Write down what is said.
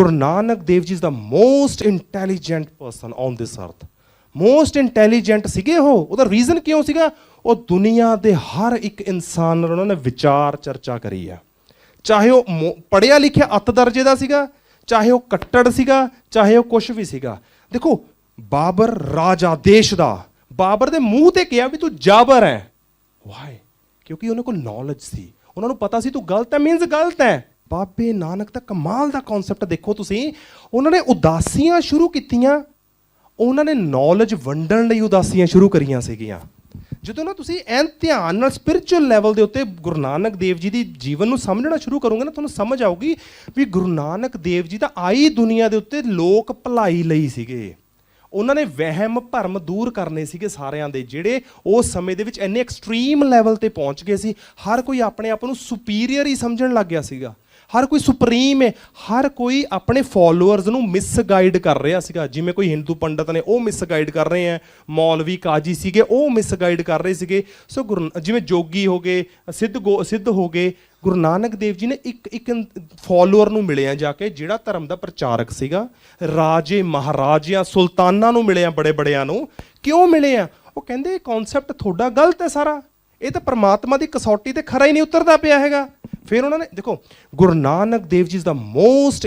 Guru Nanak Dev Ji is the most intelligent person on this earth. Most intelligent ਸੀਗੇ ਉਹ। ਉਹਦਾ reason ਕਿਉਂ ਸੀਗਾ? ਉਹ ਦੁਨੀਆ ਦੇ ਹਰ ਇੱਕ ਇਨਸਾਨ ਨਾਲ ਉਹਨਾਂ ਨੇ ਵਿਚਾਰ ਚਰਚਾ ਕਰੀ ਆ। ਚਾਹੇ ਉਹ ਮੋ- ਪੜ੍ਹਿਆ ਲਿਖਿਆ ਅੱਤ ਦਰਜੇ ਦਾ ਸੀਗਾ, ਚਾਹੇ ਉਹ ਕੱਟੜ ਸੀਗਾ, ਚਾਹੇ ਉਹ ਕੁਝ ਵੀ ਸੀਗਾ। ਦੇਖੋ, ਬਾਬਰ ਰਾਜਾ ਦੇਸ਼ ਦਾ। ਬਾਬਰ ਦੇ ਮੂੰਹ ਤੇ ਕਿਹਾ ਵੀ ਤੂੰ ਜਾਬਰ ਹੈ। ਵਾਈ ਕਿਉਂਕਿ ਉਹਨਾਂ ਕੋਲ ਨੌਲੇਜ ਸੀ। ਉਹਨਾਂ ਨੂੰ ਪਤਾ ਸੀ ਤੂੰ ਗਲਤ ਹੈ ਮੀਨਸ ਗਲਤ ਹੈ। ਬਾਬੇ ਨਾਨਕ ਦਾ ਕਮਾਲ ਦਾ ਕਨਸੈਪਟ ਦੇਖੋ ਤੁਸੀਂ। ਉਹਨਾਂ ਨੇ ਉਦਾਸੀਆਂ ਸ਼ੁਰੂ ਕੀਤੀਆਂ। ਉਹਨਾਂ ਨੇ ਨੌਲੇਜ ਵੰਡਣ ਲਈ ਉਦਾਸੀਆਂ ਸ਼ੁਰੂ ਕਰੀਆਂ ਸੀਗੀਆਂ। ਜਦੋਂ ਨਾ ਤੁਸੀਂ ਐਨ ਧਿਆਨ ਨਾਲ ਸਪਿਰਚੁਅਲ ਲੈਵਲ ਦੇ ਉੱਤੇ ਗੁਰੂ ਨਾਨਕ ਦੇਵ ਜੀ ਦੀ ਜੀਵਨ ਨੂੰ ਸਮਝਣਾ ਸ਼ੁਰੂ ਕਰੋਗੇ ਨਾ, ਤੁਹਾਨੂੰ ਸਮਝ ਆਊਗੀ ਵੀ ਗੁਰੂ ਨਾਨਕ ਦੇਵ ਜੀ ਤਾਂ ਆਈ ਦੁਨੀਆ ਦੇ ਉੱਤੇ ਲੋਕ ਭਲਾਈ ਲਈ ਸੀਗੇ। ਉਹਨਾਂ ਨੇ ਵਹਿਮ, ਭਰਮ ਦੂਰ ਕਰਨੇ ਸੀਗੇ ਸਾਰਿਆਂ ਦੇ, ਜਿਹੜੇ ਉਸ ਸਮੇਂ ਦੇ ਵਿੱਚ ਇੰਨੇ ਐਕਸਟ੍ਰੀਮ ਲੈਵਲ ਤੇ ਪਹੁੰਚ ਗਏ ਸੀ। ਹਰ ਕੋਈ ਆਪਣੇ ਆਪ ਨੂੰ ਸੁਪੀਰੀਅਰ ਹੀ ਸਮਝਣ ਲੱਗ ਗਿਆ ਸੀਗਾ। ਹਰ ਕੋਈ ਸੁਪਰੀਮ ਹੈ, ਹਰ ਕੋਈ ਆਪਣੇ ਫਾਲੋਅਰਸ ਨੂੰ ਮਿਸਗਾਈਡ ਕਰ ਰਿਹਾ ਸੀਗਾ। ਜਿਵੇਂ ਕੋਈ ਹਿੰਦੂ ਪੰਡਤ ਨੇ ਉਹ ਮਿਸਗਾਈਡ ਕਰ ਰਹੇ ਹੈ, ਮੌਲਵੀ ਕਾਜੀ ਸੀਗੇ, ਉਹ ਮਿਸਗਾਈਡ ਕਰ ਰਹੇ ਸੀਗੇ। ਸੋ ਗੁਰੂ ਜਿਵੇਂ ਜੋਗੀ ਹੋ ਗਏ, ਸਿੱਧ ਗੋ, ਸਿੱਧ ਹੋ ਗਏ, ਗੁਰੂ ਨਾਨਕ ਦੇਵ ਜੀ ਨੇ ਇੱਕ ਇੱਕ ਫਾਲੋਅਰ ਨੂੰ ਮਿਲੇ ਆ ਜਾ ਕੇ, ਜਿਹੜਾ ਧਰਮ ਦਾ ਪ੍ਰਚਾਰਕ ਸੀਗਾ। ਰਾਜੇ ਮਹਾਰਾਜਿਆਂ, ਸੁਲਤਾਨਾਂ ਨੂੰ ਮਿਲੇ ਆ ਬੜੇ ਬੜਿਆਂ ਨੂੰ। ਕਿਉਂ ਮਿਲੇ ਆ ਉਹ ਕਹਿੰਦੇ, ਇਹ ਕਨਸੈਪਟ ਤੁਹਾਡਾ ਗਲਤ ਹੈ ਸਾਰਾ। ਇਹ ਤਾਂ ਪ੍ਰਮਾਤਮਾ ਦੀ ਕਸੌਟੀ ਤੇ ਖਰਾ ਹੀ ਨਹੀਂ ਉਤਰਦਾ ਪਿਆ ਹੈਗਾ। ਫਿਰ ਉਹਨਾਂ ਨੇ ਦੇਖੋ ਗੁਰੂ ਨਾਨਕ ਦੇਵ ਜੀ ਦਾ ਮੋਸਟ